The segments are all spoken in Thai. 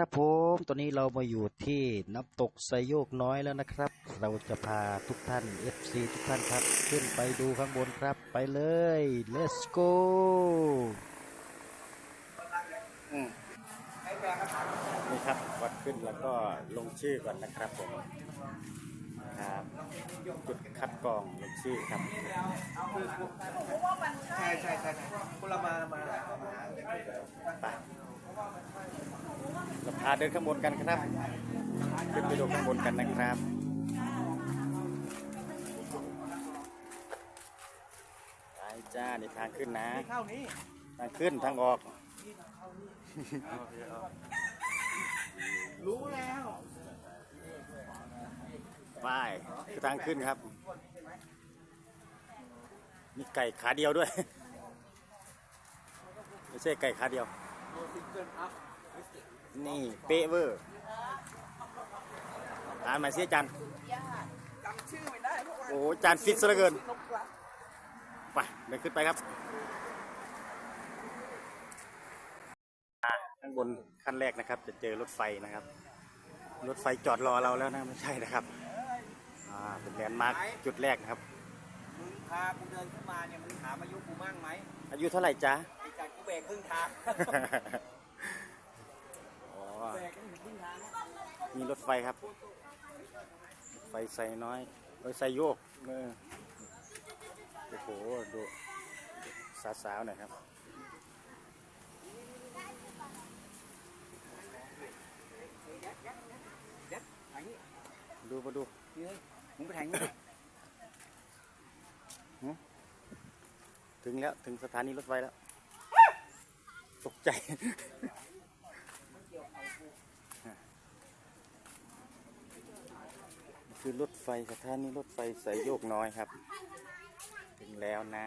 สวัสดีครับผมตอนนี้เรามาอยู่ที่น้ำตกไซโยกน้อยแล้วนะครับ เราจะพาทุกท่าน FC ทุกท่านครับ ขึ้นไปดูข้างบนครับ ไปเลย let's go นี่ครับวัดขึ้นแล้วก็ลงชื่อก่อนนะครับผมครับจุดคัดกรองลงชื่อครับใช่ใช่ใช่คนละมามาไป เราพาเดินข้างบนกันครับขึ้นไปดูข้างบนกันนะครับไปจ้านี่ทางขึ้นนะเข้านี้ทางขึ้นทางออก รู้แล้วไปคือทางขึ้นครับ มีไก่ขาเดียวด้วย ไม่ใช่ไก่ขาเดียวซิงเกิลอัพ นี่เป๊ะเวอร์อ่านหมายเสียจันจำชื่อไม่ได้เพราะว่าโอ้โหจานฟิตซะเหลือเกิน นกกระไปเดินขึ้นไปครับข้างบนขั้นแรกนะครับ จะเจอรถไฟนะครับ รถไฟจอดรอเราแล้วนะไม่ใช่นะครับอ่าเป็นแลนด์มาร์คจุดแรกนะครับ มึงพากูเดินขึ้นมาเนี่ยมึงถามอายุกูมั่งไหม อายุเท่าไหร่จ๊ะ ไอ้การกูเบรกครึ่งทาง มีรถไฟครับรถไฟไซน้อยรถไซโยกเออโอ้โห ดูสาวๆหน่อยครับเด็ดทางนี้ดูมาดูนี่เลยมึงไปทางนี้ดิถึงแล้ว ถึงสถานีรถไฟแล้ว ตกใจ คือรถไฟสถานีรถไฟสายโยกน้อยครับ ถึงแล้วนะ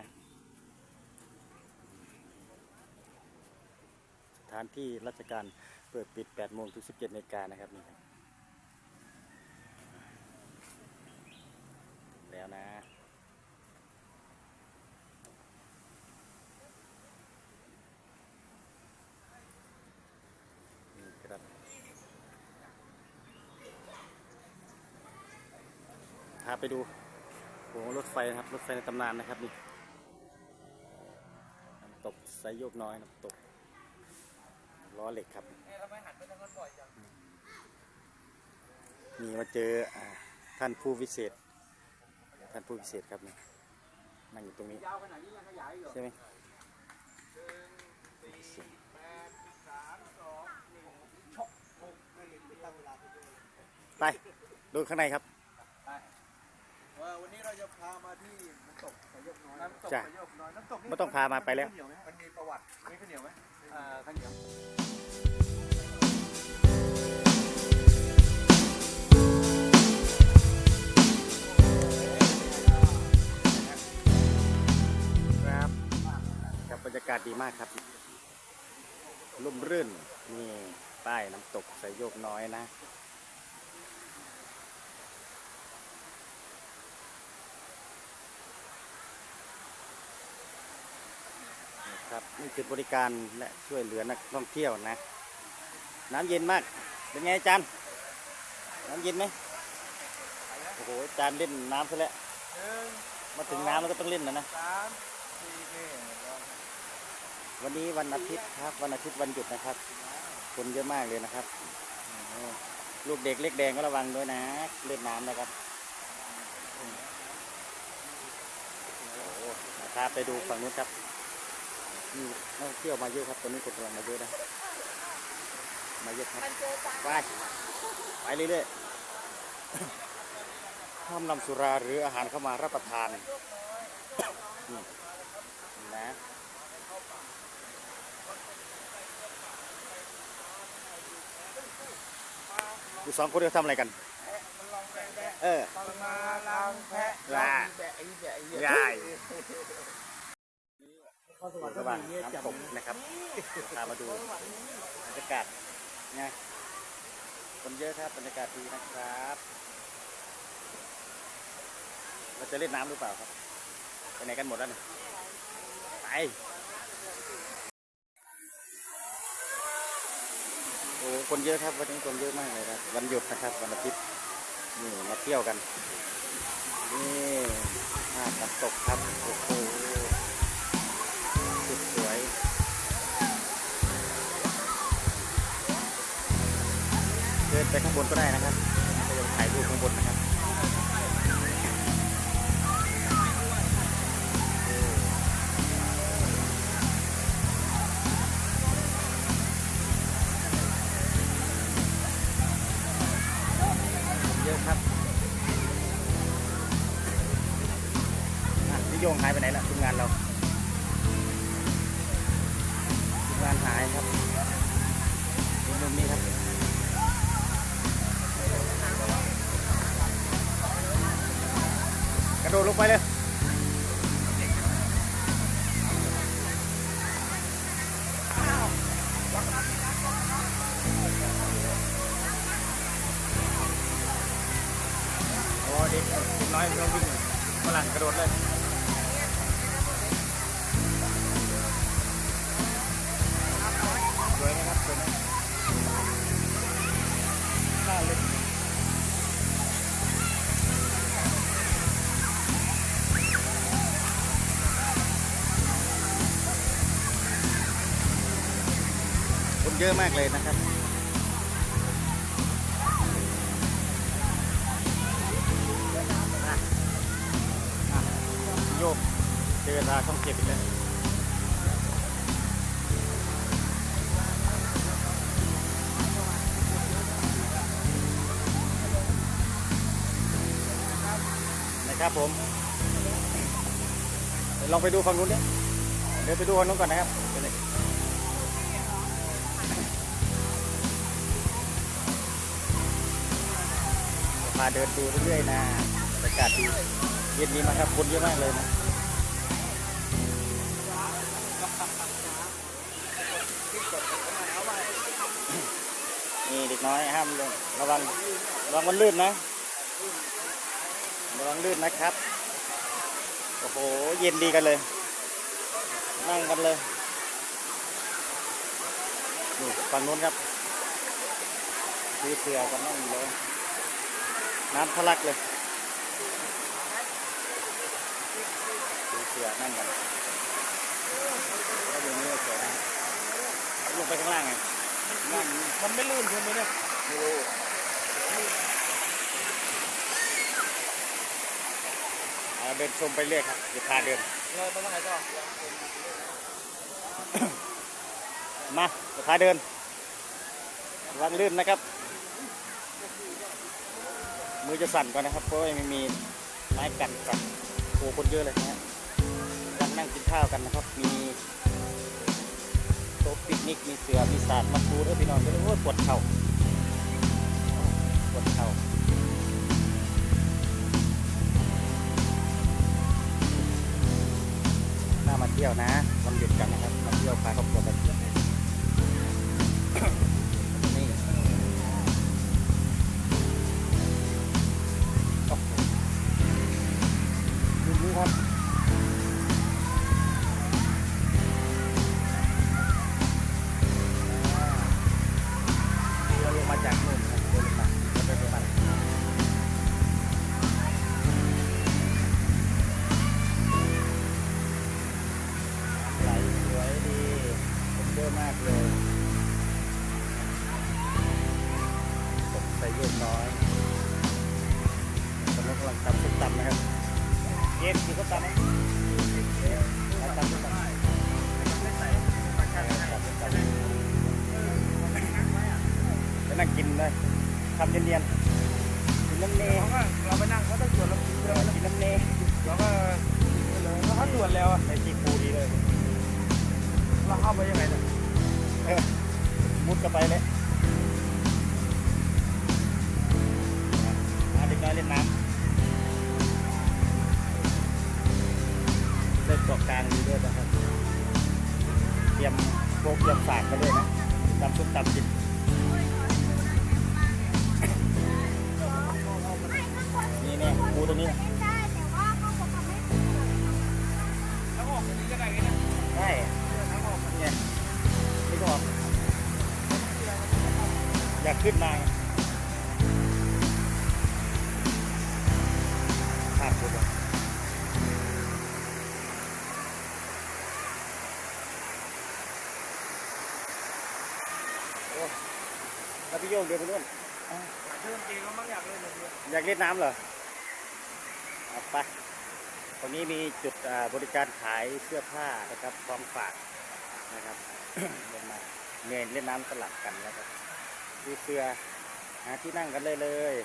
สถานที่ราชการเปิดปิด 8 โมงถึง 17นาฬิกานะครับนี่ครับถึงแล้วนะ นี่ครับ พาไปดูโอ้โหรถไฟนะครับ รถไฟในตำนานนะครับนี่น้ำตกไซโยกน้อยน้ำตกล้อเหล็กครับเอ๊ะทำไมหันไปทางนั้นบ่อยจังนี่มาเจออ่าท่านผู้วิเศษ ท่านผู้วิเศษครับนี่นั่งอยู่ตรงนี้ยาวขนาดนี้ยังขยายอยู่ใช่ไหมสี่แปดสามสองหนึ่งชกหกไม่เห็นไม่ตั้งเวลาไปด้วยไปดูข้างในครับ ไปเออวันนี้เรา จะพามาที่น้ำตกสายโยกน้อยน้ำตกจ้ะสายโยกน้อยน้ำตกนี่ไม่ต้องพามาไปแล้วข้วเหนียหมมันมีประวัติมีข้าวเหนียวไหมอ่าข้าวเหนียวครับครับบรรยากาศดีมากครับร่มรื่นนี่ป้ายน้ำตกสายโยกน้อยนะ ครับนี่จุดบริการและช่วยเหลือนักท่องเที่ยวนะ น้ำเย็นมาก เป็นไงอาจารย์น้ำเย็นไหมโอ้โหอาจารย์เล่นน้ำซะแล้วมาถึงน้ำแล้วก็ต้องเล่นนะนะวันนี้วันอาทิตย์ครับ วันอาทิตย์วันหยุดนะครับ คนเยอะมากเลยนะครับลูกเด็กเล็กแดงก็ระวังด้วยนะ เล่นน้ำนะครับโอ้โหพาไปดูฝั่งนู้นครับ มีนักท่องเที่ยวมาเยอะครับตอนนี้คนกำลังมาเยอะนะมาเยอะครับไปไปเรื่อยๆห้ามนำสุราหรืออาหารเข้ามารับประทานนี่นะอยู่สองคนเขาทำอะไรกันเออมาลังแพะว่าแบะไอ้แบะไอ้ เหี้ยายข้อสวรรค์ก็ระหว่างน้ำตกนะครับพามาดูบรรยากาศไงคนเยอะครับบรรยากาศดีนะครับ เราจะเล่นน้ำหรือเปล่าครับไปไหนกันหมดแล้วเนี่ยไปโอ้คนเยอะครับวันนี้คนเยอะมากเลยครับวันหยุดนะครับวันอาทิตย์นี่มาเที่ยวกันนี่หน้ำตกครับโอ้โห ไปข้างบนก็ได้นะครับไปถ่ายรูปข้างบนนะครับ ลงไปเลย ยอะมากเลยนะครับโยกเจอตาช่องเจ็ดอีกแล้วนะครับผมลองไปดูฝั่งนู้นดิเดี๋ยวไปดูฝั่งนู้นก่อนนะครับ เลยพาเดินดูเรื่อยๆนะบรรยากาศดีเย็นดีมากครับคนเยอะมากเลยนะนี่เด็กน้อยห้ามลงระวังระวังมันลื่นนะระวังลื่นนะครับโอ้โหเย็นดีกันเลย นั่งกันเลยนี่ฝั่งนู้นครับซื้อเสือกันนั่งอยู่เลย น้ำทะลักเลยดูเสือนั่นกันแล้วดูนี่เสือนะลงไปข้างล่างไงล่างนี้มันไม่ลื่นใช่ไหมเนี่ยไม่รู้เอาเดินชมไปเรื่อยครับอย่าพาเดินเลยไปทางไหนต่อมาจะพาเดินระวังลื่นนะครับ มือจะสั่นก่อนนะครับ เพราะว่ายังไม่มีไม้กันกันโอ้คนเยอะเลยนะฮะกันนั่งกินข้าวกันนะครับ มีโต๊ะปิกนิก มีเสือ มีสาดมาดูด้วยพี่น้องด้วยโอ้ยปวดเข่าปวดเข่าน่ามาเที่ยวนะวันหยุดกันนะครับ มาเที่ยวพาครอบครัวไปเที่ยว มุดกันไปเลยมาเด็กน้อยเล่นน้ำเล่นเกาะกลางดีด้วยนะครับ เตรียมโบกเตรียมสากกันด้วยนะตำซุปตำกิน พี่โยงเดินไปนู่นเรื่องจริงก็มักอยากเล่นเลยอยากเล่นน้ำเหรอเอาไปตรงนี้มีจุดอ่าบริการขายเสื้อผ้านะครับพร้อมฝากนะครับเล่นมาเงินเล่นน้ำสลับกันนะครับดูเสื้อหาที่นั่งกันเลยเลย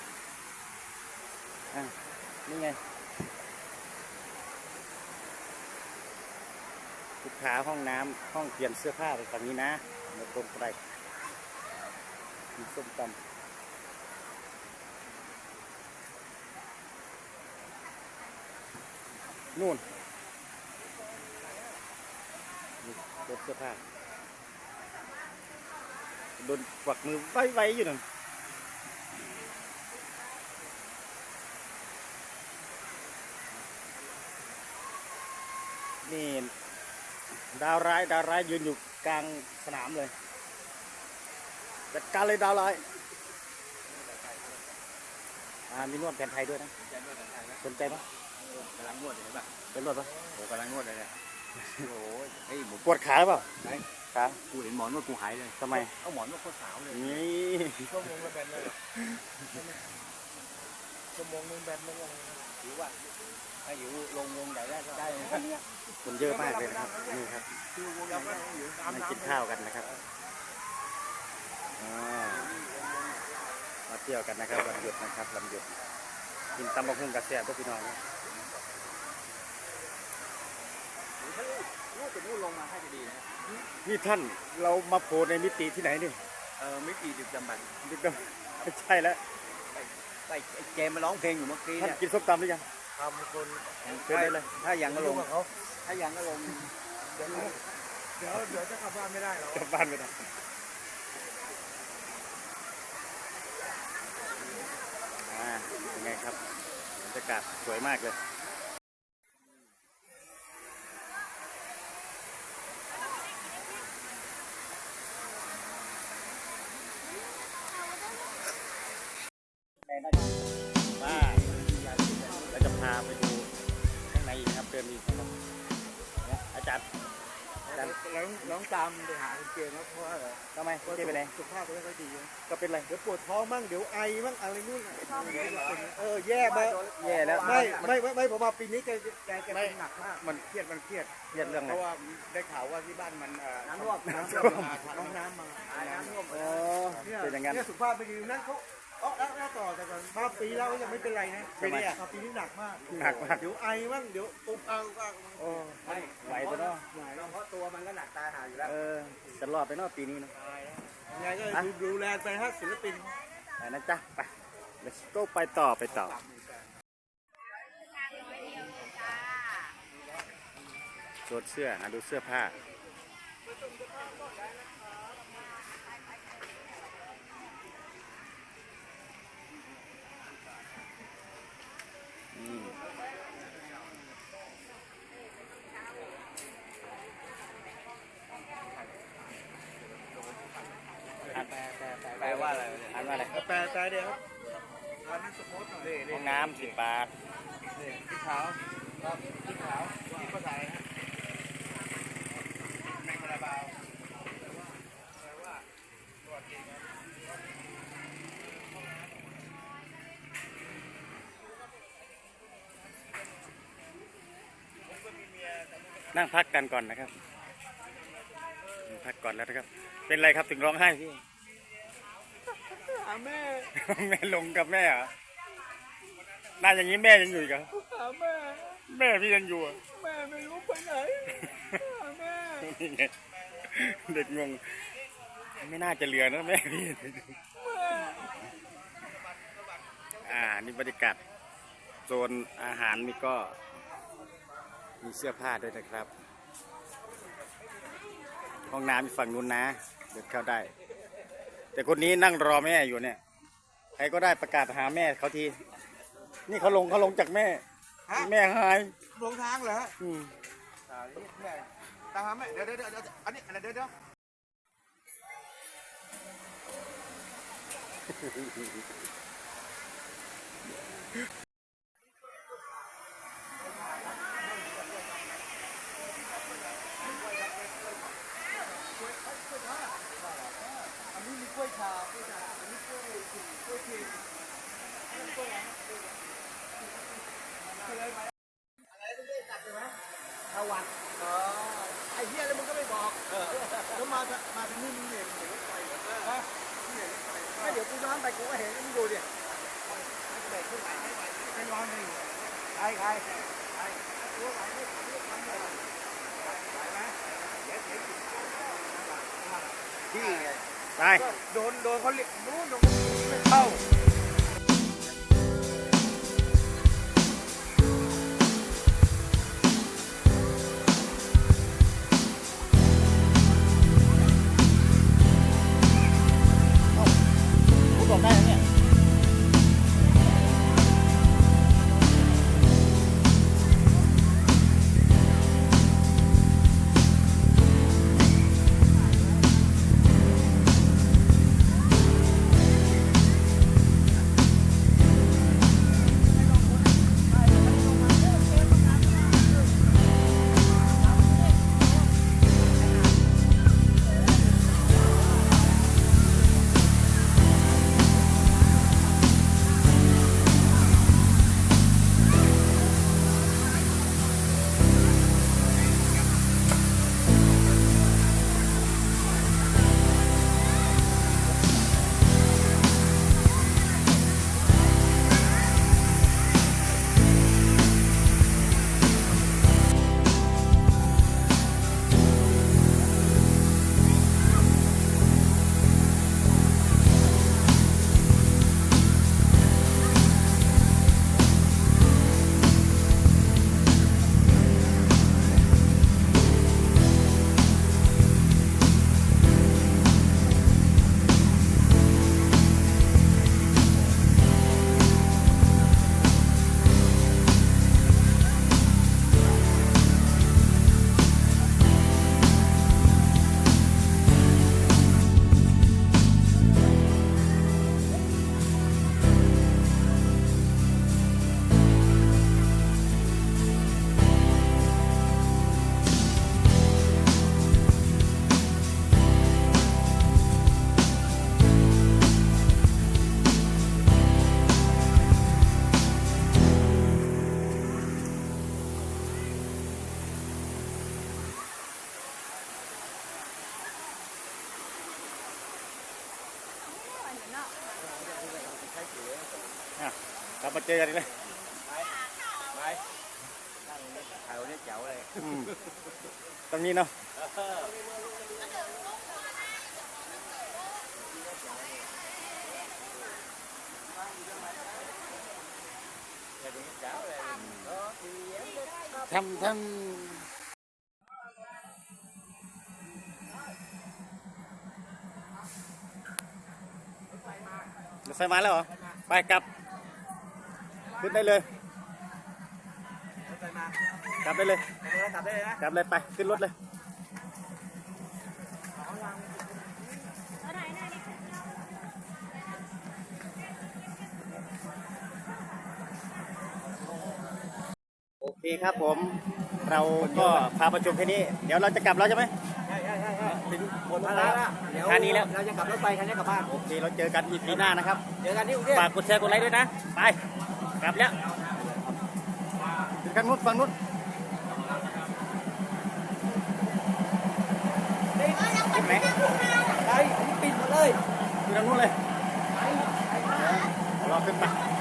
อะนี่ไงลูกค้าห้องน้ำห้องเปลี่ยนเสื้อผ้าไปฝั่งนี้นะมาตรงไป มีส้มตำนู่นนี่รถเสื้อผ้าโดนกวักมือไว้ๆอยู่นั่นนี่ ดาวร้าย ดาวร้ายยืนอยู่กลางสนามเลย จัดการเลยดาวร้ายอ่ามีนวดแผนไทยด้วยนะสนใจไหมกำลังนวดเห็นป่ะเป็นนวดปะโอ้กำลังนวดเลยเนี่ยโอ้ยเฮ้ยหมูปวดขาหรือเปล่าไหนขากูเห็นหมอนวดกูหายเลยทำไม เอาหมอนวดโคตรสาวเลยนี่ชั่วโมงละแบนเลยชั่วโมงนึงแบนนึงถือว่าถ้าอยู่ลงวงใหญ่ได้ก็ได้นะคนเยอะมากเลยนะครับ นี่ครับ คือวงใหญ่ก็อยู่ตามมาน้ำกินข้าวกันนะครับอ่า มาเที่ยวกันนะครับวันหยุดนะครับวันหยุดกินตำบักหุ่งกระเสียพวกพี่น้องนะนู่นจะนู่นลงมาให้จะดีนะนี่ท่านเรามาโผล่ในมิติที่ไหนนี่เออไม่กี่ดึกจำบันดึกดำไม่ใช่แล้วไปเกมมาร้องเพลงอยู่เมื่อกี้ท่านเนี่ยกินส้มตำหรือยังทำคนเชิญได้เลย ถ้ายังก็ลงถ้ายังก็ลงเดี๋ยวเดี๋ยวเดี๋ยวจะกลับบ้านไม่ได้หรอก กลับบ้านไม่ได้อ่าเป็น ไงครับบรรยากาศสวยมากเลยว่าเราจะพาไปดูข้างในอีกครับเดินอีกครับอาจารย์ จารย์น้องน้องตามไปหาคุณเกมนะเพราะว่าทำไมเจ๊ไปไหนสุขภาพไม่ค่อยดีนะก็เป็นไรเดี๋ยวปวดท้องมั่งเดี๋ยวไอมั่งอะไรนู่นน่ะเออแย่มาแย่แล้วไม่ไม่ไม่ไม่ผมว่าปีนี้แกแกแกเป็นหนักมากมันเครียดมันเครียดเครียดเรื่องอะเพไรราะว่าได้ข่าวว่าที่บ้านมันเอ่อน้ำท่วมน้ำท่วมน้ำน้ำมาน้ำท่วมโอ้เป็นอย่างนั้นเนี่ยสุขภาพไม่ดีนั่นเขา เอ๋อแล้วแล้วต่อแต่ก่อนมาปีแล้วยังไม่เป็นไรนะปีนี้อะปีนี้หนักมากหนักมาก เดี๋ยวไอมั่งเดี๋ยวอุบเอาก็โอ้ไหวไปเนาะเพราะตัวมันก็หนักตายหาอยู่แล้วเออจะรอดไปเนาะปีนี้เนาะยังไงก็ดูดูแลไปฮะศิลปินไปนะจ๊ะไป let's go ไปต่อไปต่อโซนเสื้อหาดูเสื้อผ้า แปลว่าอะไรอันว่าอะไรแปลแปลเดียวครับอันนั้นสมมติหน่อยห้องน้ำสิบบาทสีขาวสีขาวที่ภาษาอะไรฮะแมงกระบาวแปลว่าสวัสดีครับ นั่งพักกันก่อนนะครับพักก่อนแล้วนะครับ เป็นไรครับถึงร้องไห้พี่หาแม่ แม่ลงกับแม่เหรอหน้าอย่างนี้แม่ยังอยู่อีกเหรอหาแม่ แม่พี่ยังอยู่อะแม่ไม่รู้ไปไหนหาแม่นี่ไงเด็กงงไม่น่าจะเหลือนะแม่พี่อ่านี่บรรยากาศโซนอาหารนี่ก็ มีเสื้อผ้าด้วยนะครับ ห้องน้ำอยู่ฝั่งนู้นนะ เดินเข้าได้ แต่คนนี้นั่งรอแม่อยู่เนี่ย ใครก็ได้ประกาศหาแม่เขาที นี่เขาลงเขาลงจากแม่ ฮะแม่หาย หลงทางเหรอฮะอืมอ่านี่แม่ตามหาแม่เดี๋ยวเดี๋ยวเดี๋ยวอันนี้อันนี้เดี๋ยวเดี๋ยว อันนี้มีกล้วยชา กล้วยชา อันนี้กล้วยขิงกล้วยขิงอันนั้นกล้วยอะไรนะกล้วยอะไรไหมอะไรไม่ได้จัดเลยไหมชาวัดอ๋อไอ้เหี้ยแล้วมึงก็ไม่บอกแล้วมาทะมาทางนี้มึงเห็นเห็นรถไฟเหรอฮะมึงเห็นรถไฟไม่เดี๋ยวกูย้อนไปกูก็เห็นมึงดูดิเด็กขึ้นไหวไม่ไหวเป็นร้อนหนึ่งใครใครใครตัวไหวไม่ไหวไม่ทำเลยไหวไหมเดี๋ยวเดี๋ยวที่ไง ไป โดน โดนเขาเรียกนู้นโดนเขาไม่เข้า เจอกันอีกเลยถ่ายวันนี้แจ๋วเลยอืมตรงนี้เนาะทำทำรถไฟมาแล้วเหรอ ไปกลับ ขึ้นได้เลยไปมากลับได้เลยกลับได้เลยนะกลับเลยไปขึ้นรถเลยแล้วไหนไหนนี่โอเคครับผม เราก็พาประชุมแค่นี้ เดี๋ยวเราจะกลับแล้วใช่ไหมใช่ใช่ใช่ใช่ถึงหมดภาระแล้วเดี๋ยวคันนี้แล้ว เราจะกลับรถไฟคันนี้กลับบ้าน โอเค เราเจอกันอีพีหน้านะครับ เจอกันที่กรุงเทพฝากกดแชร์กดไลค์ด้วยนะ ไป กลับแล้วถึงกันนู้นฝั่งนู้นขึ้นไหมไปอันนี้ปิดหมดเลยถึงกันนู้นเลยรอขึ้นไปไ